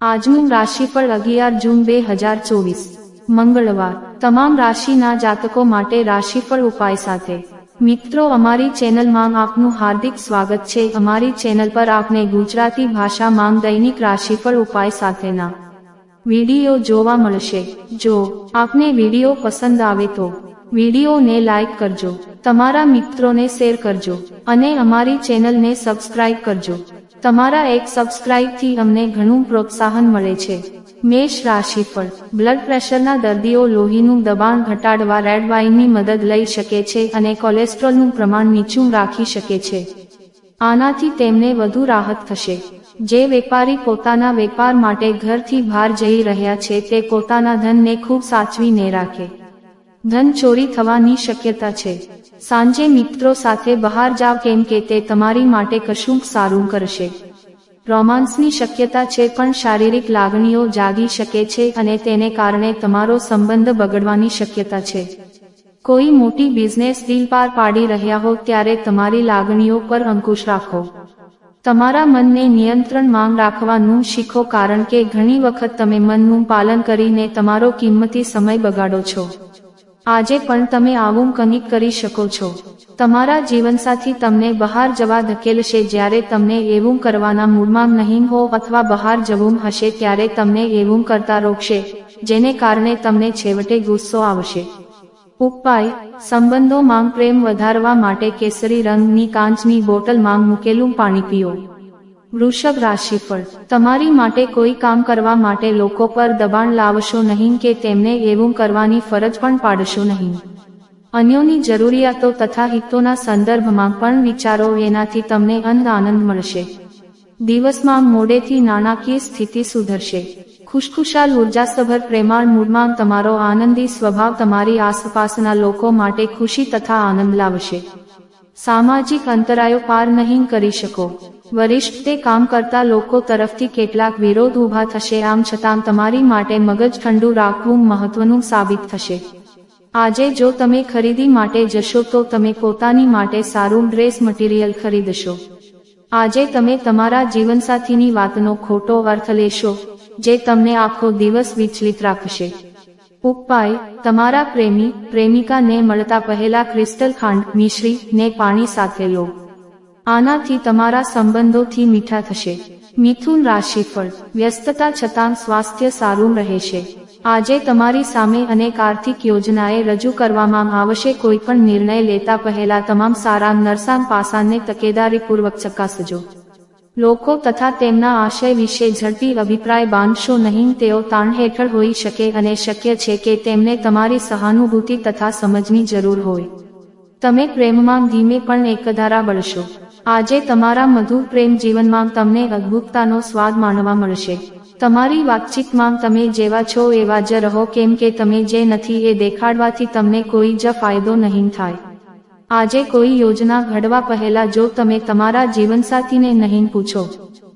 આજનું રાશિફળ અગિયાર જૂન બે હજાર ચોવીસ. મંગળવાર. તમામ રાશિના જાતકો માટે રાશિફળ ઉપાય સાથે. મિત્રો, અમારી ચેનલમાં આપનું હાર્દિક સ્વાગત છે. અમારી ચેનલ પર આપને ગુજરાતી ભાષામાં દૈનિક રાશિફળ ઉપાય સાથેના વીડિયો જોવા મળશે. જો આપને વીડિયો પસંદ આવે તો વિડીયોને લાઇક કરજો. તમારા મિત્રોને શેર કરજો અને અમારી ચેનલને સબસ્ક્રાઇબ કરજો. તમારા એક સબસ્ક્રાઇબથી અમને ઘણું પ્રોત્સાહન મળે છે. મેષ રાશિ રાશિફળ બ્લડ પ્રેશરના દર્દીઓ લોહીનું દબાણ ઘટાડવા રેડ વાઇનની મદદ લઈ શકે છે અને કોલેસ્ટ્રોલનું પ્રમાણ નીચું રાખી શકે છે. આનાથી તેમને વધુ રાહત થશે. જે વેપારી પોતાના વેપાર માટે ઘરથી બહાર જઈ રહ્યા છે તે પોતાના ધનને ખૂબ સાચવીને રાખે. ધન ચોરી થવાની શક્યતા છે. સાંજે મિત્રો સાથે બહાર જાવ કેમ કે તે તમારી માટે કશુંક સારું કરશે. રોમાન્સની શક્યતા છે પણ શારીરિક લાગણીઓ જાગી શકે છે અને તેને કારણે તમારો સંબંધ બગડવાની શક્યતા છે. કોઈ મોટી બિઝનેસ ડીલ પાર પાડી રહ્યા હો ત્યારે તમારી લાગણીઓ પર અંકુશ રાખો. તમારા મનને નિયંત્રણમાં રાખવાનું શીખો કારણ કે ઘણી વખત તમે મનનું પાલન કરીને તમારો કિંમતી સમય બગાડો છો. આજે પણ તમે આવું કંઈક કરી શકો છો. તમારા જીવનસાથી તમને બહાર જવા ધકેલશે જ્યારે તમને એવું કરવાના મૂડમાં નહીં હો અથવા બહાર જવું હશે ત્યારે તમને એવું કરતા રોકશે, જેને કારણે તમને છેવટે ગુસ્સો આવશે. ઉપાય, સંબંધોમાં પ્રેમ વધારવા માટે કેસરી રંગની કાંચની બોટલમાં મૂકેલું પાણી પીઓ. વૃષભ રાશિફળ તમારી માટે કોઈ કામ કરવા માટે લોકો પર દબાણ લાવશો નહીં કે તેમને એવું કરવાની ફરજ પણ પાડશો નહીં. અન્યોની જરૂરિયાતો તથા હિતોના સંદર્ભમાં પણ વિચારો એનાથી તમને અન્ન આનંદ મળશે. દિવસમાં મોડેથી નાણાકીય સ્થિતિ સુધરશે. ખુશખુશાલ ઉર્જાસભર પ્રેમાળ મૂડમાં તમારો આનંદી સ્વભાવ તમારી આસપાસના લોકો માટે ખુશી તથા આનંદ લાવશે. સામાજિક અંતરાયો પાર નહીં કરી શકો. વરિષ્ઠ તે કામ કરતા લોકો તરફથી કેટલાક વિરોધ ઊભા થશે, આમ છતાં તમારી માટે મગજ ઠંડુ રાખવું મહત્વનું સાબિત થશે. આજે જો તમે ખરીદી માટે જશો તો તમે પોતાની માટે સારું ડ્રેસ મટીરિયલ ખરીદશો. આજે તમે તમારા જીવનસાથીની વાતનો ખોટો અર્થ લેશો, જે તમને આખો દિવસ વિચલિત રાખશે. ઉપાય, તમારા પ્રેમી, પ્રેમિકાને મળતા પહેલા ક્રિસ્ટલ ખાંડ, મિશ્રી ને પાણી સાથે લો. આનાથી તમારા સંબંધોથી મીઠા થશે. મિથુન રાશિફળ. વ્યસ્તતા છતાં સ્વાસ્થ્ય સારું રહેશે. આજે તમારી સામે અનેક આર્થિક યોજનાએ રજૂ કરવામાં આવશે. કોઈ પણ નિર્ણય લેતા પહેલા તમામ સારા નરસાન પાસાને તકેદારીપૂર્વક ચકાસજો. લોકો તથા તેમના આશય વિશે ઝડપી અભિપ્રાય બાંધશો નહીં. તેઓ તાણ હેઠળ હોઈ શકે અને શક્ય છે કે તેમને તમારી સહાનુભૂતિ તથા સમજની જરૂર હોય. તમે પ્રેમમાં ધીમે પણ એકધારા બળશો. આજે તમારા મધુર પ્રેમ જીવનમાં તમને અદ્ભુતતાનો સ્વાદ માણવા મળશે. તમારી વાતચીતમાં તમે જેવા છો એવા જ રહો કેમ કે તમે જે નથી એ દેખાડવાથી તમને કોઈ જ ફાયદો નહીં થાય. આજે કોઈ યોજના ઘડવા પહેલા જો તમે તમારા જીવનસાથીને નહીં પૂછો,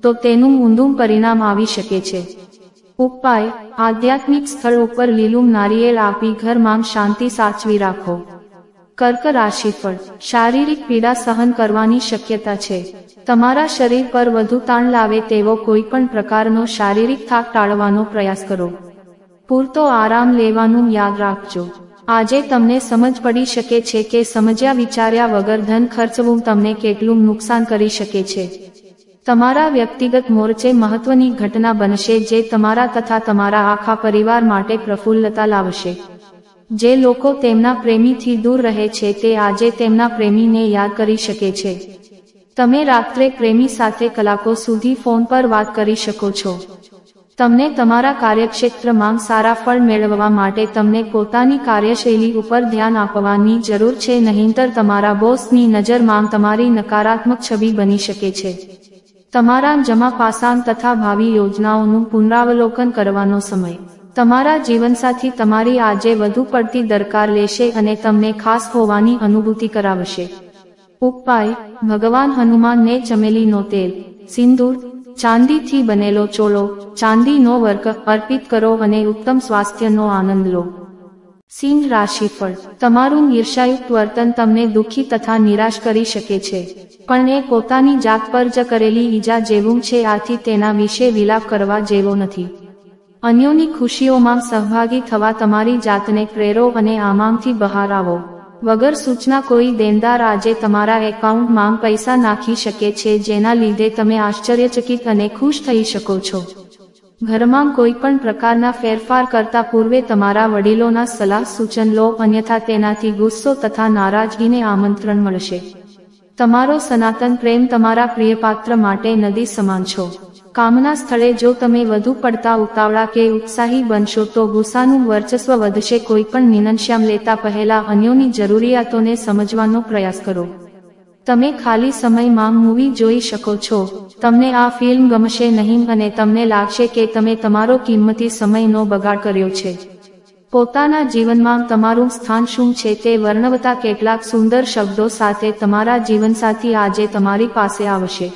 તો તેનું ઊંધું પરિણામ આવી શકે છે. ઉપાય, આધ્યાત્મિક સ્થળ ઉપર લીલું નારિયેળ આપી ઘરમાં શાંતિ સાચવી રાખો. કર્ક રાશિફળ શારીરિક પીડા સહન કરવાની શક્યતા છે. તમારા શરીર પર વધુ તાણ લાવે તેવો કોઈ પણ પ્રકારનો શારીરિક થાક ટાળવાનો પ્રયાસ કરો. પૂરતો આરામ લેવાનું યાદ રાખજો. આજે તમને સમજ પડી શકે છે કે સમજ્યા વિચાર્યા વગર ધન ખર્ચવું તમને કેટલું નુકસાન કરી શકે છે. તમારા વ્યક્તિગત મોરચે મહત્વની ઘટના બનશે જે તમારા તથા તમારા આખા પરિવાર માટે પ્રફુલ્લતા લાવશે. જે લોકો તેમના પ્રેમીથી દૂર રહે છે તે આજે તેમના પ્રેમીને યાદ કરી શકે છે. તમે રાત્રે પ્રેમી સાથે કલાકો સુધી ફોન પર વાત કરી શકો છો. તમને તમારા કાર્યક્ષેત્રમાં સારા ફળ મેળવવા માટે તમને પોતાની કાર્યશૈલી ઉપર ધ્યાન આપવાની જરૂર છે નહીંતર તમારા બોસની નજરમાં તમારી નકારાત્મક છબી બની શકે છે. તમારા જમા પાસાન તથા ભાવિ યોજનાઓનું પુનરાવલોકન કરવાનો સમય. તમારા જીવનસાથી તમારી આજે વધુ પડતી દરકાર લેશે અને તમને ખાસ હોવાની અનુભૂતિ કરાવશે. ઉપાય, ભગવાન હનુમાનને ચમેલીનો તેલ, સિંદૂર, ચાંદીથી બનેલો ચોળો ચાંદીનો વર્ક અર્પિત કરો અને ઉત્તમ સ્વાસ્થ્યનો આનંદ લો. સિંહ રાશિફળ, તમારું ઈર્ષાયુક્ત વર્તન તમને દુઃખી તથા નિરાશ કરી શકે છે. પણ એ પોતાની જાત પર જ કરેલી ઈજા જેવું છે, આથી તેના વિશે વિલાપ કરવા જેવો નથી. અન્યોની ખુશીઓમાં સહભાગી થવા તમારી જાતને પ્રેરો અને આમાંથી બહાર આવો. વગર સૂચના કોઈ દેનદાર આજે તમારા એકાઉન્ટમાં પૈસા નાખી શકે છે જેના લીધે તમે આશ્ચર્યચકિત અને ખુશ થઈ શકો છો. ઘરમાં કોઈ પણ પ્રકારના ફેરફાર કરતા પૂર્વે તમારા વડીલોના સલાહ સૂચન લો અન્યથા તેનાથી ગુસ્સો તથા નારાજગીને આમંત્રણ મળશે. તમારો સનાતન પ્રેમ તમારા પ્રિયપાત્ર માટે નદી સમાન છો. કામના સ્થળે જો તમે વધુ પડતા ઉતાવળા કે ઉત્સાહી બનશો તો ગુસ્સાનું વર્ચસ્વ વધશે. કોઈ પણ નિનંશ્યામ લેતા પહેલા અન્યોની જરૂરિયાતોને સમજવાનો પ્રયાસ કરો. તમે ખાલી સમયમાં મૂવી જોઈ શકો છો. તમને આ ફિલ્મ ગમશે નહીં અને તમને લાગશે કે તમે તમારો કિંમતી સમયનો બગાડ કર્યો છે. પોતાના જીવનમાં તમારું સ્થાન શું છે તે વર્ણવતા કેટલાક સુંદર શબ્દો સાથે તમારા જીવનસાથી આજે તમારી પાસે આવશે.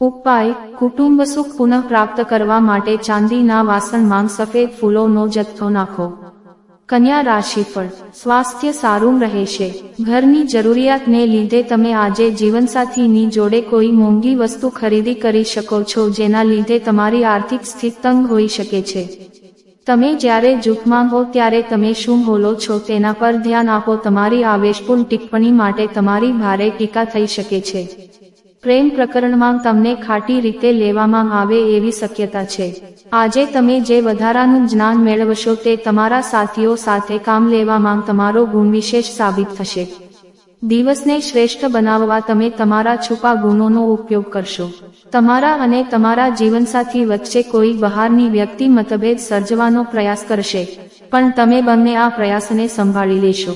ઉપાય, કુટુંબ સુખ પુનઃ પ્રાપ્ત કરવા માટે ચાંદીના વાસણમાં સફેદ ફૂલોનો જથ્થો નાખો. કન્યા રાશિફળ, સ્વાસ્થ્ય સારું રહેશે. ઘરની જરૂરિયાતને લીધે તમે આજે જીવનસાથીની જોડે કોઈ મોંઘી વસ્તુ ખરીદી કરી શકો છો, જેના લીધે તમારી આર્થિક સ્થિતિ તંગ હોઈ શકે છે. તમે જ્યારે જૂથમાં હો ત્યારે તમે શું બોલો છો તેના પર ધ્યાન આપો, તમારી આવેશપૂર્ણ ટિપ્પણી માટે તમારી ભારે ટીકા થઈ શકે છે. પ્રેમ પ્રકરણમાં તમને ખાટી રીતે લેવામાં આવે એવી શક્યતા છે. આજે તમે જે વધારાનું જ્ઞાન મેળવશો તે તમારા સાથીઓ સાથે કામ લેવામાં તમારો ગુણ વિશેષ સાબિત થશે. દિવસને શ્રેષ્ઠ બનાવવા તમે તમારા છુપા ગુણોનો ઉપયોગ કરશો. તમારા અને તમારા જીવનસાથી વચ્ચે કોઈ બહારની વ્યક્તિ મતભેદ સર્જવાનો પ્રયાસ કરશે, પણ તમે બંને આ પ્રયાસને સંભાળી લેશો.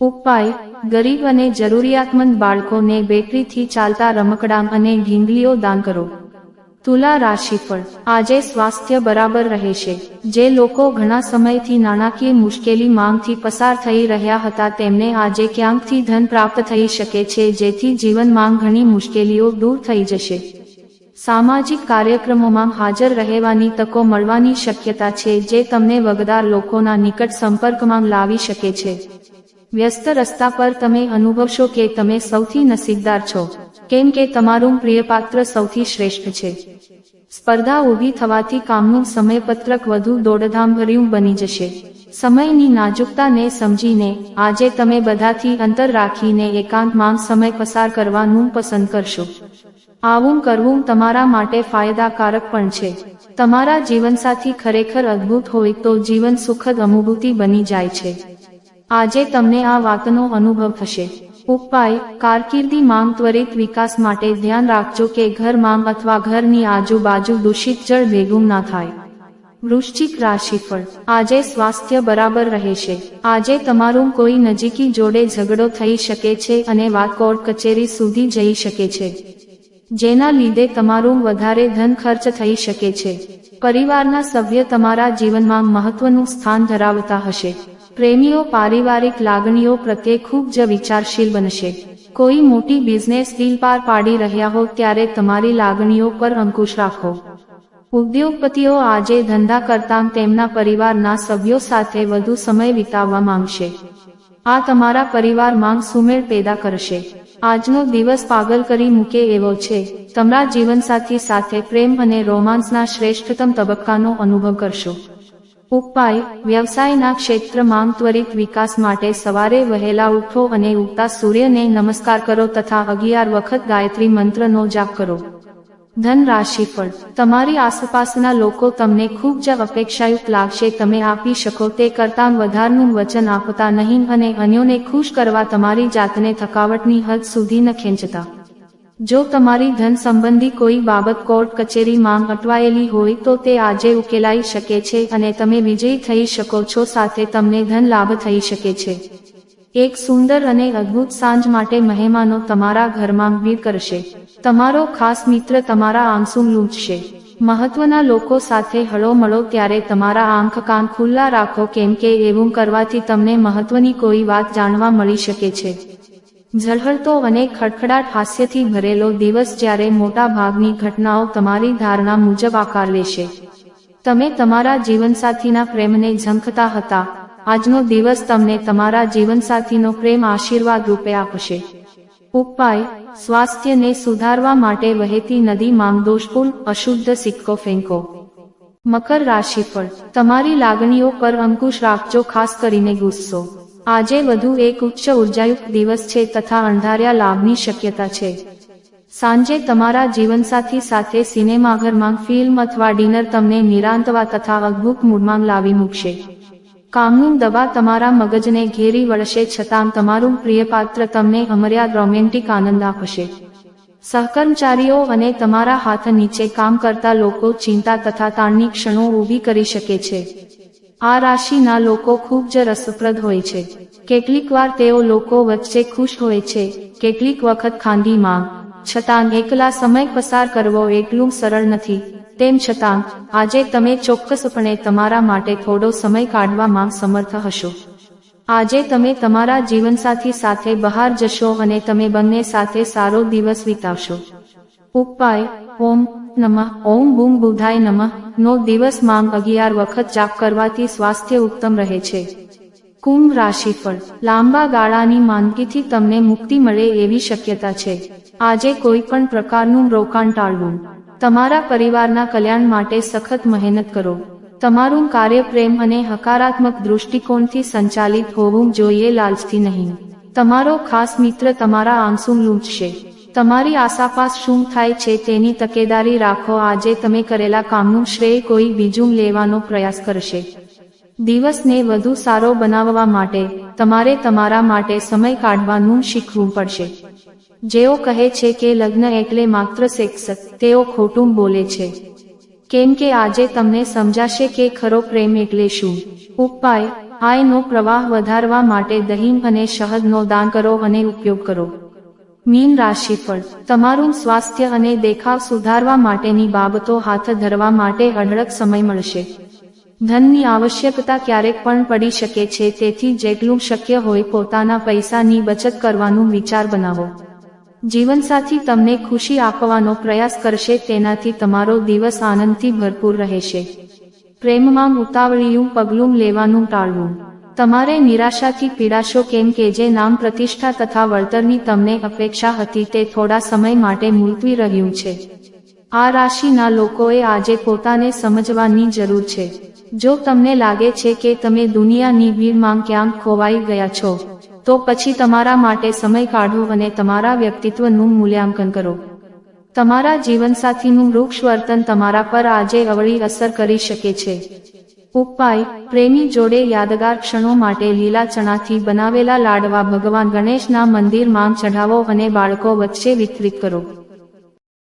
ઉપાય, ગરીબ અને જરૂરિયાતમંદ બાળકોને બેટરીથી ચાલતા રમકડાં અને ઢીંગલીઓ દાન કરો. તુલા રાશિ રાશિફળ આજે સ્વાસ્થ્ય બરાબર રહેશે. જે લોકો ઘણા સમયથી નાણાકીય મુશ્કેલી માંગથી પસાર થઈ રહ્યા હતા, તેમને આજે ક્યાંકથી ધન પ્રાપ્ત થઈ શકે છે, જેથી જીવનમાં ઘણી મુશ્કેલીઓ દૂર થઈ જશે. સામાજિક કાર્યક્રમોમાં હાજર રહેવાની તકો મળવાની શક્યતા છે, જે તમને વગદાર લોકોના નિકટ સંપર્કમાં લાવી શકે છે. વ્યસ્ત રસ્તા પર તમે અનુભવશો કે તમે સૌથી નસીબદાર છો. કેમ કે તમારું પ્રિયપાત્ર સૌથી શ્રેષ્ઠ છે. સ્પર્ધા ઊભી થવાથી કામનું સમયપત્રક વધુ દોડધામભર્યું બની જશે. સમયની નાજુકતાને સમજીને, આજે તમે બધાથી અંતર રાખીને એકાંતમાં સમય પસાર કરવાનું પસંદ કરશો. આવું કરવું તમારા માટે ફાયદાકારક પણ છે. તમારા જીવનસાથી ખરેખર અદ્ભુત હોય તો જીવન સુખદ અનુભૂતિ બની જાય છે. આજે તમને આ વાતનો અનુભવ થશે. ઉપાય, કારકિર્દી માંગ ત્વરિત વિકાસ માટે ધ્યાન રાખજો કે ઘર માંગ અથવા ઘરની આજુબાજુ દૂષિત જળ ભેગું ના થાય. વૃશ્ચિક રાશિફળ. આજે સ્વાસ્થ્ય બરાબર રહેશે. આજે તમારું કોઈ નજીકી જોડે ઝઘડો થઈ શકે છે અને વાત કોર્ટ કચેરી સુધી જઈ શકે છે. જેના લીધે તમારું વધારે ધન ખર્ચ થઈ શકે છે. પરિવારના સભ્ય તમારા જીવનમાં મહત્વનું સ્થાન ધરાવતા હશે. પ્રેમીઓ પારિવારિક લાગણીઓ પ્રત્યે ખૂબ જ વિચારશીલ બનશે. કોઈ મોટી બિઝનેસ ડીલ પાર પાડી રહ્યા હો ત્યારે તમારી લાગણીઓ પર અંકુશ રાખો. ઉદ્યોગપતિઓ આજે ધંધા કરતા તેમના પરિવારના સભ્યો સાથે વધુ સમય વિતાવવા માંગશે. આ તમારા પરિવારમાં સુમેળ પેદા કરશે. આજનો દિવસ પાગલ કરી મૂકે એવો છે. તમારા જીવનસાથી સાથે પ્રેમ અને રોમાન્સના શ્રેષ્ઠતમ તબક્કાનો અનુભવ કરશો. ઉપાય, વ્યવસાયના ક્ષેત્રમાં ત્વરિત વિકાસ માટે સવારે વહેલા ઉઠો અને ઉગતા સૂર્યને નમસ્કાર કરો તથા અગિયાર વખત ગાયત્રી મંત્રનો જાપ કરો. ધન રાશિ પણ તમારી આસપાસના લોકો તમને ખૂબ જ અપેક્ષાયુક્ત લાગશે. તમે આપી શકો તે કરતાં વધારનું વચન આપતા નહીં અને અન્યોને ખુશ કરવા તમારી જાતને થકાવટની હદ સુધી ન ખેંચતા. જો તમારી ધન સંબંધી કોઈ બાબત કોર્ટ કચેરી માંગ અટવાયેલી હોય તો તે આજે ઉકેલાઈ શકે છે અને તમે વિજયી થઈ શકો છો, સાથે તમને ધન લાભ થઈ શકે છે. એક સુંદર અને અદ્ભુત સાંજ માટે મહેમાનો તમારા ઘરમાં ભીડ કરશે. તમારો ખાસ મિત્ર તમારા આંસુ લૂંટશે. મહત્વના લોકો સાથે હળોમળો ત્યારે તમારા આંખ કાન ખુલ્લા રાખો, કેમ કે એવું કરવાથી તમને મહત્વની કોઈ વાત જાણવા મળી શકે છે. ઝળહળતો અને ખડખડાટ હાસ્યથી ભરેલો દિવસ જ્યારે મોટા ભાગની ઘટનાઓ તમારી ધારણા મુજબ આકાર લેશે. તમે તમારા જીવનસાથીના પ્રેમને ઝંખતા હતા. આજનો દિવસ તમને તમારા જીવનસાથીનો પ્રેમ આશીર્વાદ રૂપે આપશે. ઉપાય, સ્વાસ્થ્યને સુધારવા માટે વહેતી નદી માંગદોષપૂર્ણ, અશુદ્ધ સિક્કો ફેંકો. મકર રાશિફળ, તમારી લાગણીઓ પર અંકુશ રાખજો, ખાસ કરીને ગુસ્સો. આજે વધુ એક ઉચ્ચ ઉર્જાયુક્ત દિવસ છે તથા અંધાર્યા લાભની શક્યતા છે. સાંજે તમારા જીવનસાથી સાથે સિનેમાઘરમાં ફિલ્મ અથવા ડિનર તમને નિરાંતવા તથા અદભુત મૂડમાં લાવી મૂકશે. કામનું દવા તમારા મગજને ઘેરી વળશે છતાં તમારું પ્રિય પાત્ર તમને અમર્યાદ રોમેન્ટિક આનંદ આપશે. સહકર્મચારીઓ અને તમારા હાથ નીચે કામ કરતા લોકો ચિંતા તથા તાણની ક્ષણો ઊભી કરી શકે છે. આ રાશિના લોકો ખૂબ જ રસપ્રદ હોય છે. કેટલીક વાર તેઓ લોકો વચ્ચે ખુશ હોય છે. કેટલીક વખત ખાંદીમાં છતાં એકલા સમય પસાર કરવો એટલું સરળ નથી. તેમ છતાં, આજે તમે ચોક્કસપણે તમારા માટે થોડો સમય કાઢવામાં સમર્થ હશો. આજે તમે તમારા જીવનસાથી સાથે બહાર જશો અને તમે બંને સાથે સારો દિવસ વિતાવશો. ઉપાય, ઓમ નમઃ ઓમ બુમ બુધાય નમઃ નો દિવસ માંગ અગિયાર વખત જાપ કરવાથી સ્વાસ્થ્ય ઉત્તમ રહે છે કુંભ રાશિફળ લાંબા ગાળાની માંદગીથી તમને મુક્તિ મળે એવી શક્યતા છે આજે કોઈ પણ પ્રકારનું રોકાણ ટાળવું તમારા પરિવારના કલ્યાણ માટે સખત મહેનત કરો તમારું કાર્ય પ્રેમ અને હકારાત્મક દૃષ્ટિકોણથી સંચાલિત હોવું જોઈએ લાલચથી નહીં તમારો ખાસ મિત્ર તમારા આંસુ લૂંટશે તમારી આસાપાસ શું થાય છે તેની તકેદારી રાખો. આજે તમે કરેલા કામનું શ્રેય કોઈ બીજું લેવાનો પ્રયાસ કરશે. દિવસને વધુ સારો બનાવવા માટે તમારે તમારા માટે સમય કાઢવાનું શીખવું પડશે. જેઓ કહે છે કે લગ્ન એટલે માત્ર સેક્સ, તેઓ ખોટું બોલે છે. કેમ કે આજે તમને સમજાશે કે ખરો પ્રેમ એટલે શું? ઉપાય, આયનો પ્રવાહ વધારવા માટે દહીં અને શહદનો દાન કરો અને ઉપયોગ કરો. મીન રાશિફળ તમારું સ્વાસ્થ્ય અને દેખાવ સુધારવા માટેની બાબતો હાથ ધરવા માટે અઢળક સમય મળશે. ધનની આવશ્યકતા ક્યારેક પણ પડી શકે છે, તેથી જેટલું શક્ય હોય પોતાના પૈસાની બચત કરવાનું વિચાર બનાવો. જીવનસાથી તમને ખુશી આપવાનો પ્રયાસ કરશે, તેનાથી તમારો દિવસ આનંદથી ભરપૂર રહેશે. પ્રેમમાં ઉતાવળિયું પગલું લેવાનું ટાળવું. તમારે નિરાશાથી પીડાશો કેમ કે જે નામ પ્રતિષ્ઠા તથા વળતરની તમને અપેક્ષા હતી તે થોડા સમય માટે મુલતવી રહ્યું છે. આ રાશિના લોકોએ આજે પોતાને સમજવાની જરૂર છે. જો તમને લાગે છે કે તમે દુનિયાની ભીડમાં ક્યાંક ખોવાઈ ગયા છો, તો પછી તમારા માટે સમય કાઢો અને તમારા વ્યક્તિત્વનું મૂલ્યાંકન કરો. તમારા જીવનસાથીનું વૃક્ષ વર્તન તમારા પર આજે અવળી અસર કરી શકે છે. ઉપાય, પ્રેમી જોડે યાદગાર ક્ષણો માટે લીલા ચણાથી બનાવેલા લાડવા ભગવાન ગણેશના મંદિરમાં ચઢાવો અને બાળકો વચ્ચે વિતરિત કરો.